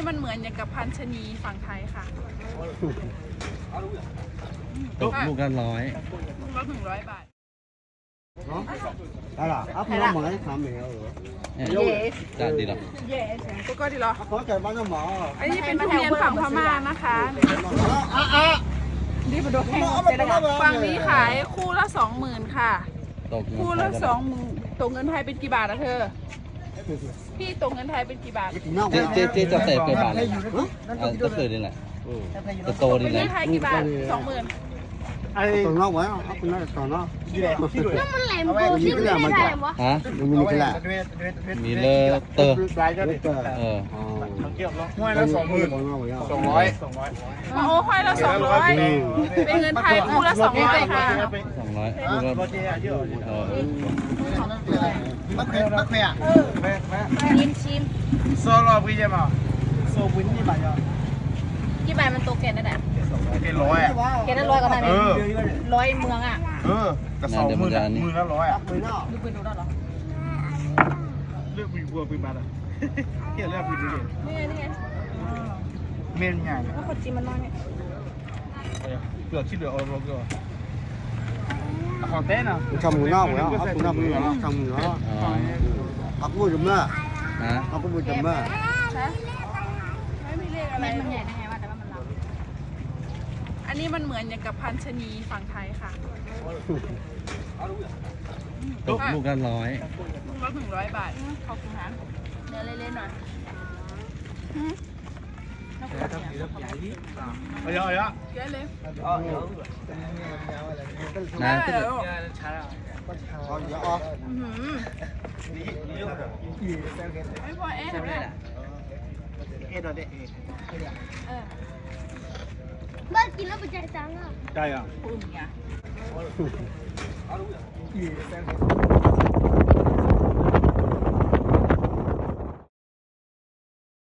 นี้มันเหมือนอย่างกับพันชนีฝั่งไทยค่ะตกลูกละร้อยลูกละหนึ่งร้อยบาท đó là ấp nó mở thảm mèo rồi เนี่ยจานดีหรอก็ก็ดีเหรอ có trời bán nó mở อันนี้เป็นทุเรียนฝั่งพม่านะคะ à à นี่มาดูแข่งฝั่งนี้ขายคู่ละสองหมื่นค่ะ ตกเงินคู่ไทละยสองหมื่นตกเงินไทยเป็นกี่บาทอะเธอ พี่ตกเงินไทยเป็นกี่บาท nó เจ๊เจ๊เจ๊จะเสพไปบาทเลยอะก็คือนี่แหละจะโตเป็นี่นแหละเงินไทยกี่บาทสองหมื่น còn nó quá ấp nó còn nó นั่นมันแหลมโบที่ไม่ได้แหลมวะฮะ mình cái là มีเลอเตอร์เออห้วยละสองหมื่นสองร้อยโอ้ค่อยละสองร้อย เป็นเงินไทยคู่ละสองร้อยค่ะสองร้อยลูก ละเออ mắc khỏe mắc khỏe ชิมชิม Solo bây giờ mà กี่บาทมันโตแกนนั่นแหละ cái lối à แกนนั้นร้อยกว่าบาทเอง ừ ร้อยเมืองอะ ừ cả sáu mươi là mười nó lối à ดูปืนดูได้เหรอ lựa quỳ vừa quỳ bát à hiện lựa quỳ gì นี่ไงนี่ไง men nhảy แล้วคนจีนมันน้อยเนี่ย lựa chi lựa ô lô cơ còn té nào trong mùa nó quá ấp nó mùa nó trong mùa nó อ๋อ ấp mua chùm đó ฮะ ấp mua chùm đó ไม่มีเลขอะไรแม่มันใหญ่ได้ไงวะแต่ว่ามันเราอันนี้มันเหมือนอย่างกับพันชนีฝั่งไทยค่ะตกลูกละร้อยลูกละหนึ่งร้อยบาทขอบคุณค่ะเนื้อเล่นๆหน่อย ở đây á เยอะเลยนะได้เหรอ còn giờ ấp อื้อหือไม่พอเอ๊ะ Ê rồi đấy บ้านกินแล้วไปจ่ายตังค์อะ đây à ปุ่มเนี่ย